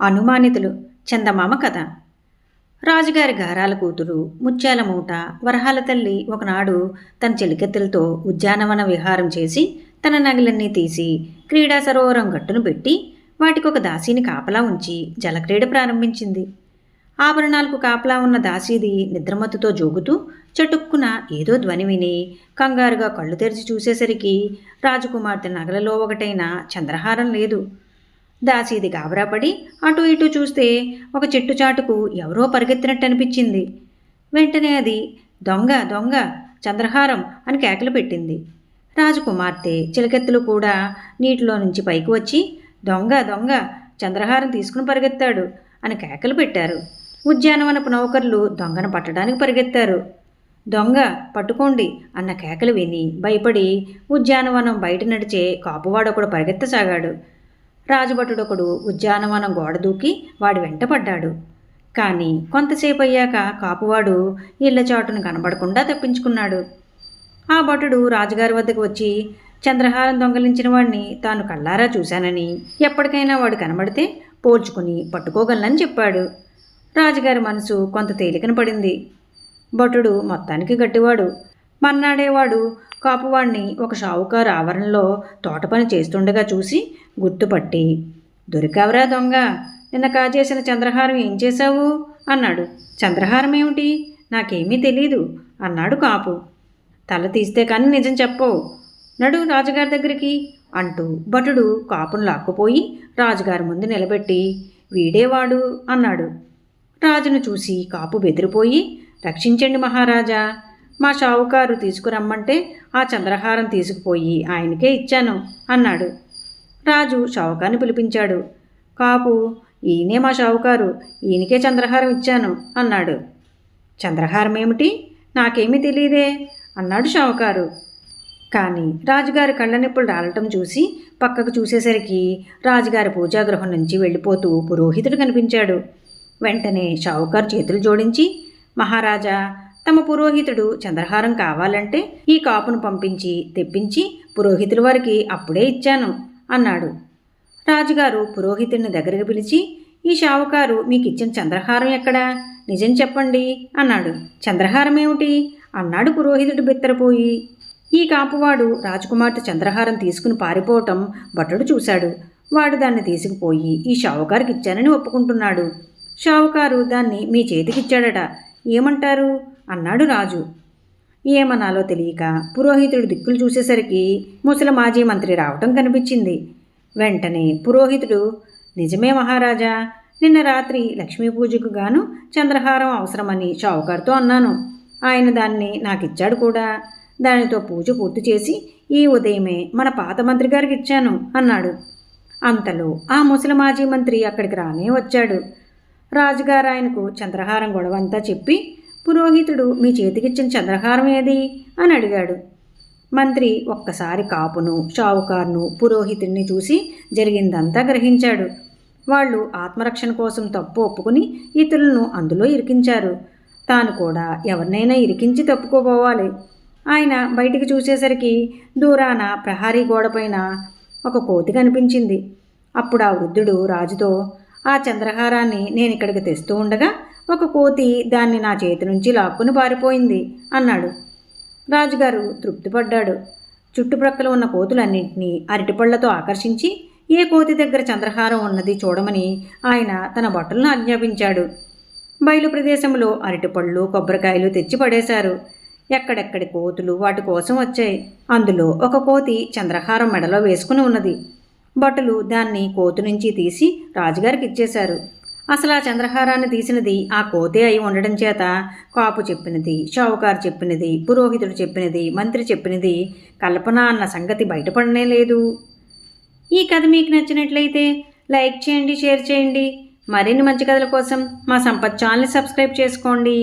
అనుమానితులు చందమామ కథ. రాజుగారి గారాల కూతురు ముత్యాల మూట వరహాల తల్లి ఒకనాడు తన చెలికత్తెలతో ఉద్యానవన విహారం చేసి తన నగలన్నీ తీసి క్రీడా సరోవరం గట్టును పెట్టి వాటికి ఒక దాసీని కాపలా ఉంచి జలక్రీడ ప్రారంభించింది. ఆభరణాలకు కాపలా ఉన్న దాసీది నిద్రమత్తుతో జోగుతూ చటుక్కున ఏదో ధ్వని విని కంగారుగా కళ్ళు తెరిచి చూసేసరికి రాజకుమార్తె నగలలో ఒకటైన చంద్రహారం లేదు. దాసీది గాబరాపడి అటు ఇటు చూస్తే ఒక చెట్టు చాటుకు ఎవరో పరిగెత్తినట్టు అనిపించింది వెంటనే అది దొంగ దొంగ చంద్రహారం అని కేకలు పెట్టింది. రాజకుమార్తె చిలకెత్తులు కూడా నీటిలో నుంచి పైకి వచ్చి దొంగ దొంగ చంద్రహారం తీసుకుని పరిగెత్తాడు అని కేకలు పెట్టారు. ఉద్యానవనపు నౌకర్లు దొంగను పట్టడానికి పరిగెత్తారు దొంగ పట్టుకోండి అన్న కేకలు విని భయపడి ఉద్యానవనం బయట నడిచే కాపువాడొకడు పరిగెత్తసాగాడు. రాజభటుడొకడు ఉద్యానవనం గోడ దూకి వాడి వెంట పడ్డాడు. కానీ కొంతసేపు అయ్యాక కాపువాడు ఇళ్ళ చాటును కనబడకుండా తప్పించుకున్నాడు. ఆ భటుడు రాజుగారి వద్దకు వచ్చి చంద్రహారం దొంగలించిన వాడిని తాను కళ్ళారా చూశానని ఎప్పటికైనా వాడు కనబడితే పోల్చుకుని పట్టుకోగలనని చెప్పాడు. రాజుగారి మనసు కొంత తేలికన పడింది. భటుడు మొత్తానికి గట్టివాడు. మన్నాడేవాడు. కాపువాణ్ణి ఒక షావుకారు ఆవరణలో తోట పని చేస్తుండగా చూసి గుర్తుపట్టి దొరికావరా దొంగ నిన్న కాజేసిన చంద్రహారం ఏం చేశావు? అన్నాడు. చంద్రహారం ఏమిటి? నాకేమీ తెలీదు అన్నాడు కాపు. తల తీస్తే కానీ నిజం చెప్పవు. నడు రాజుగారి దగ్గరికి అంటూ భటుడు కాపును లాక్కుపోయి రాజుగారి ముందు నిలబెట్టి వీడేవాడు అన్నాడు. రాజును చూసి కాపు బెదిరిపోయి రక్షించండి మహారాజా మా షావుకారు తీసుకురమ్మంటే ఆ చంద్రహారం తీసుకుపోయి ఆయనకే ఇచ్చాను అన్నాడు. రాజు షావుకారుని పిలిపించాడు. కాపు ఈయనే మా షావుకారు ఈయనకే చంద్రహారం ఇచ్చాను అన్నాడు. చంద్రహారం ఏమిటి నాకేమీ తెలియదే అన్నాడు షావుకారు. కానీ రాజుగారి కళ్ళనిప్పులు రాలటం చూసి పక్కకు చూసేసరికి రాజుగారి పూజాగృహం నుంచి వెళ్ళిపోతూ పురోహితుడు కనిపించాడు. వెంటనే షావుకారు చేతులు జోడించి మహారాజా తమ పురోహితుడు చంద్రహారం కావాలంటే ఈ కాపును పంపించి తెప్పించి పురోహితుల వారికి అప్పుడే ఇచ్చాను అన్నాడు. రాజుగారు పురోహితుడిని దగ్గరకు పిలిచి ఈ షావుకారు మీకు ఇచ్చిన చంద్రహారం ఎక్కడా? నిజం చెప్పండి అన్నాడు. చంద్రహారం ఏమిటి? అన్నాడు పురోహితుడు బిత్తరపోయి. ఈ కాపువాడు రాజకుమార్తె చంద్రహారం తీసుకుని పారిపోవటం భటుడు చూశాడు. వాడు దాన్ని తీసుకుపోయి ఈ షావుకారికి ఇచ్చానని ఒప్పుకుంటున్నాడు. షావుకారు దాన్ని మీ చేతికిచ్చాడట. ఏమంటారు? అన్నాడు రాజు. ఏమనాలో తెలియక పురోహితుడు దిక్కులు చూసేసరికి ముసలి మాజీ మంత్రి రావటం కనిపించింది. వెంటనే పురోహితుడు నిజమే మహారాజా నిన్న రాత్రి లక్ష్మీ పూజకు గాను చంద్రహారం అవసరమని షావుకారుతో అన్నాను. ఆయన దాన్ని నాకిచ్చాడు కూడా. దానితో పూజ పూర్తి చేసి ఈ ఉదయమే మన పాత మంత్రి గారికి ఇచ్చాను అన్నాడు. అంతలో ఆ ముసలి మాజీ మంత్రి అక్కడికి రానే వచ్చాడు. రాజుగారు ఆయనకు చంద్రహారం గొడవంతా చెప్పి పురోహితుడు మీ చేతికిచ్చిన చంద్రహారం ఏది? అని అడిగాడు. మంత్రి ఒక్కసారి కాపును షావుకారును పురోహితుడిని చూసి జరిగిందంతా గ్రహించాడు. వాళ్ళు ఆత్మరక్షణ కోసం తప్పు ఒప్పుకుని ఇతరులను అందులో ఇరికించారు. తాను కూడా ఎవరినైనా ఇరికించి తప్పుకోపోవాలి ఆయన బయటికి చూసేసరికి దూరాన ప్రహారీ గోడపైన ఒక కోతి కనిపించింది. అప్పుడు ఆ వృద్ధుడు రాజుతో ఆ చంద్రహారాన్ని నేను ఇక్కడికి తెస్తూ ఉండగా ఒక కోతి దాన్ని నా చేతి నుంచి లాక్కుని పారిపోయింది అన్నాడు. రాజుగారు తృప్తిపడ్డాడు. చుట్టుప్రక్కల ఉన్న కోతులన్నింటినీ అరటిపళ్ళతో ఆకర్షించి ఏ కోతి దగ్గర చంద్రహారం ఉన్నది చూడమని ఆయన తన బట్టలను ఆజ్ఞాపించాడు. బయలు ప్రదేశంలో అరటిపళ్ళు కొబ్బరికాయలు తెచ్చి పడేశారు. ఎక్కడెక్కడి కోతులు వాటి కోసం వచ్చాయి. అందులో ఒక కోతి చంద్రహారం మెడలో వేసుకుని ఉన్నది. బట్టలు దాన్ని కోతు నుంచి తీసి రాజుగారికి ఇచ్చేశారు. అసలు ఆ చంద్రహారాన్ని తీసినది ఆ కోతే అయి ఉండడం చేత కాపు చెప్పినది షావుకారు చెప్పినది పురోహితుడు చెప్పినది మంత్రి చెప్పినది కల్పన అన్న సంగతి బయటపడనే లేదు. ఈ కథ మీకు నచ్చినట్లయితే లైక్ చేయండి షేర్ చేయండి. మరిన్ని మంచి కథల కోసం మా సంపత్ ఛానల్ని సబ్స్క్రైబ్ చేసుకోండి.